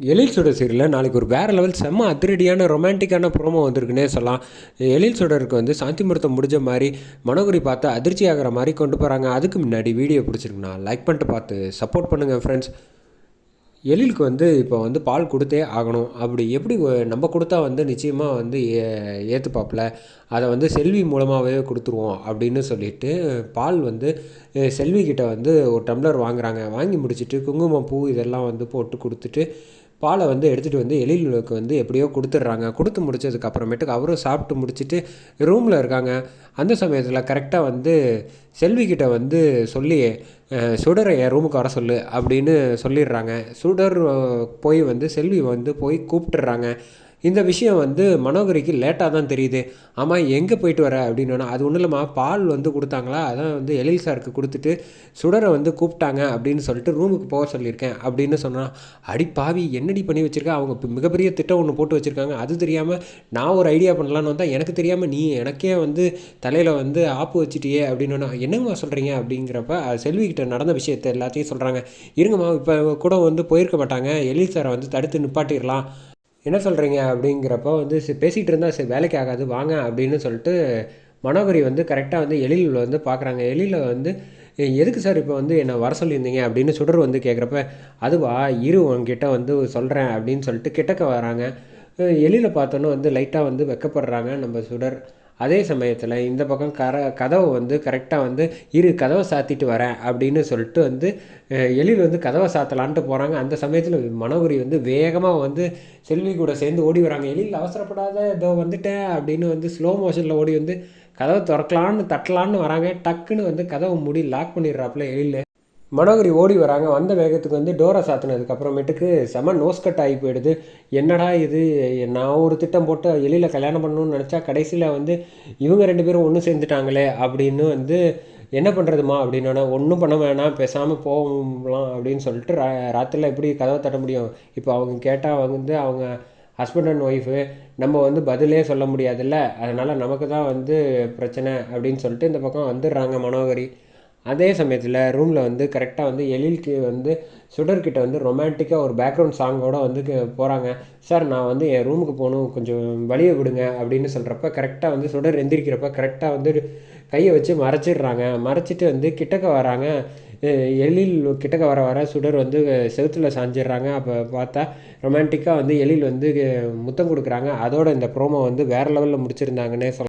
எழில் சுடர் சீரியலில் நாளைக்கு ஒரு வேறு லெவல் செம்ம அதிரடியான ரொமான்டிக்கான ப்ரோமோ வந்திருக்குன்னே சொல்லலாம். எழில் சுடருக்கு வந்து சாந்தி முகூர்த்தம் முடிஞ்ச மாதிரி மனோகுரி பார்த்து அதிர்ச்சி ஆகிற மாதிரி கொண்டு போகிறாங்க அதுக்கு முன்னாடி வீடியோ பிடிச்சிருக்குண்ணா. லைக் பண்ணிட்டு பார்த்து சப்போர்ட் பண்ணுங்கள் ஃப்ரெண்ட்ஸ் எழிலுக்கு வந்து இப்போ வந்து பால் கொடுத்தே ஆகணும். அப்படி எப்படி நம்ம கொடுத்தா வந்து நிச்சயமாக வந்து ஏ ஏற்றுப்பாப்பில் அதை வந்து செல்வி மூலமாகவே கொடுத்துருவோம் அப்படின்னு சொல்லிட்டு பால் வந்து அஹ், செல்வி வந்து ஒரு டம்ளர் வாங்குறாங்க. வாங்கி முடிச்சுட்டு குங்குமம் பூ இதெல்லாம் வந்து போட்டு கொடுத்துட்டு பாலை வந்து எடுத்துகிட்டு வந்து எழிலுக்கு வந்து எப்படியோ கொடுத்துட்றாங்க. கொடுத்து முடிச்சதுக்கு அப்புறமேட்டுக்கு அவரும் சாப்பிட்டு முடிச்சிட்டு ரூமில் இருக்காங்க. அந்த சமயத்தில் கரெக்டாக வந்து செல்விக்கிட்ட வந்து சொல்லி சுடரை என் ரூமுக்கு வர சொல்லு அப்படின்னு சொல்லிடுறாங்க. சுடர் போய் வந்து செல்வி வந்து போய் கூப்பிட்டுறாங்க இந்த விஷயம் வந்து மனோகரிக்கு லேட்டாக தான் தெரியுது. ஆமாம் எங்கே போயிட்டு வர? அப்படின்னா அது ஒன்றும் இல்லைம்மா பால் வந்து கொடுத்தாங்களா? அதான் வந்து எழில் சாருக்கு கொடுத்துட்டு சுடரை வந்து கூப்பிட்டாங்க அப்படின்னு சொல்லிட்டு ரூமுக்கு போக சொல்லியிருக்கேன் அப்படின்னு சொன்னான். அடி பாவி என்னடி பண்ணி வச்சுருக்க? அவங்க மிகப்பெரிய திட்டம் ஒன்று போட்டு வச்சுருக்காங்க. அது தெரியாமல் நான் ஒரு ஐடியா பண்ணலான்னு வந்தால் எனக்கு தெரியாமல் நீ எனக்கே வந்து தலையில் வந்து ஆப்பு வச்சுட்டியே அப்படின்னு என்னம்மா சொல்கிறீங்க அப்படிங்கிறப்ப செல்விக்கிட்ட நடந்த விஷயத்தை எல்லாத்தையும் சொல்கிறாங்க இருங்கம்மா இப்போ கூட வந்து போயிருக்க மாட்டாங்க. எழில் சாரை வந்து தடுத்து நிப்பாட்டிடலாம். என்ன சொல்கிறீங்க அப்படிங்கிறப்ப வந்து பேசிகிட்டு இருந்தால் சரி வேலைக்கு ஆகாது வாங்க அப்படின்னு சொல்லிட்டு மனோகரி வந்து கரெக்டாக வந்து எழில் வந்து பார்க்குறாங்க எழில வந்து எதுக்கு சார் இப்போ வந்து என்னை வர சொல்லியிருந்தீங்க? அப்படின்னு சுடர் வந்து கேட்குறப்ப அதுவா இரு உங்ககிட்ட வந்து சொல்கிறேன் அப்படின்னு சொல்லிட்டு கிட்டக்க வராங்க. எழில பார்த்தோன்னே வந்து லைட்டாக வந்து வெக்கப்படுறாங்க நம்ம சுடர். அதே சமயத்தில் இந்த பக்கம் கர கதவை வந்து கரெக்டாக வந்து இரு கதவை சாத்திட்டு வரேன் அப்படின்னு சொல்லிட்டு வந்து எழில் வந்து கதவை சாத்தலான்ட்டு போகிறாங்க அந்த சமயத்தில் மனோகரி வந்து வேகமாக வந்து செல்வி கூட சேர்ந்து ஓடி வராங்க. எழில் அவசரப்படாத இதோ வந்துட்டேன் அப்படின்னு வந்து ஸ்லோ மோஷனில் ஓடி வந்து கதவை திறக்கலான்னு தட்டலான்னு வராங்க. டக்குன்னு வந்து கதவை மூடி லாக் பண்ணிடுறாப்புல எழில். மனோகரி ஓடி வராங்க. வந்த வேகத்துக்கு வந்து டோரை சாத்தினதுக்கு அப்புறமேட்டுக்கு செம நோஸ் கட் ஆகி போயிடுது. என்னடா இது? நான் ஒரு திட்டம் போட்டு எளியில் கல்யாணம் பண்ணணும்னு நினச்சா கடைசியில் வந்து இவங்க ரெண்டு பேரும் ஒன்று சேர்ந்துட்டாங்களே அப்படின்னு வந்து என்ன பண்ணுறதுமா அப்படின்னா ஒன்றும் பண்ண வேணாம் பேசாமல் போகலாம் அப்படின்னு சொல்லிட்டு ரா ராத்திரியில் எப்படி கதவை தட்ட முடியும்? இப்போ அவங்க கேட்டால் வந்து அவங்க ஹஸ்பண்ட் அண்ட் ஒய்ஃபு நம்ம வந்து பதிலே சொல்ல முடியாதுல்ல. அதனால் நமக்கு தான் வந்து பிரச்சனை அப்படின்னு சொல்லிட்டு இந்த பக்கம் வந்துடுறாங்க மனோகரி. அதே சமயத்தில் ரூமில் வந்து கரெக்டாக வந்து எழில்க்கு வந்து சுடர்கிட்ட வந்து ரொமான்டிக்காக ஒரு பேக்ரவுண்ட் சாங்கோட வந்து போகிறாங்க சார் நான் வந்து என் ரூமுக்கு போகணும். கொஞ்சம் வழியை விடுங்க அப்படின்னு சொல்கிறப்ப கரெக்டாக வந்து சுடர் எந்திரிக்கிறப்ப கரெக்டாக வந்து கையை வச்சு மறைச்சிடுறாங்க. மறைச்சிட்டு வந்து கிட்டக்க வராங்க. எழில் கிட்டக்க வர வர சுடர் வந்து செவுத்துல சாஞ்சிடுறாங்க. அப்போ பார்த்தா ரொமான்டிக்காக வந்து எழில் வந்து முத்தம் கொடுக்குறாங்க. அதோட இந்த ப்ரோமோ வந்து வேறு லெவலில் முடிச்சிருந்தாங்கன்னே சொல்லலாம்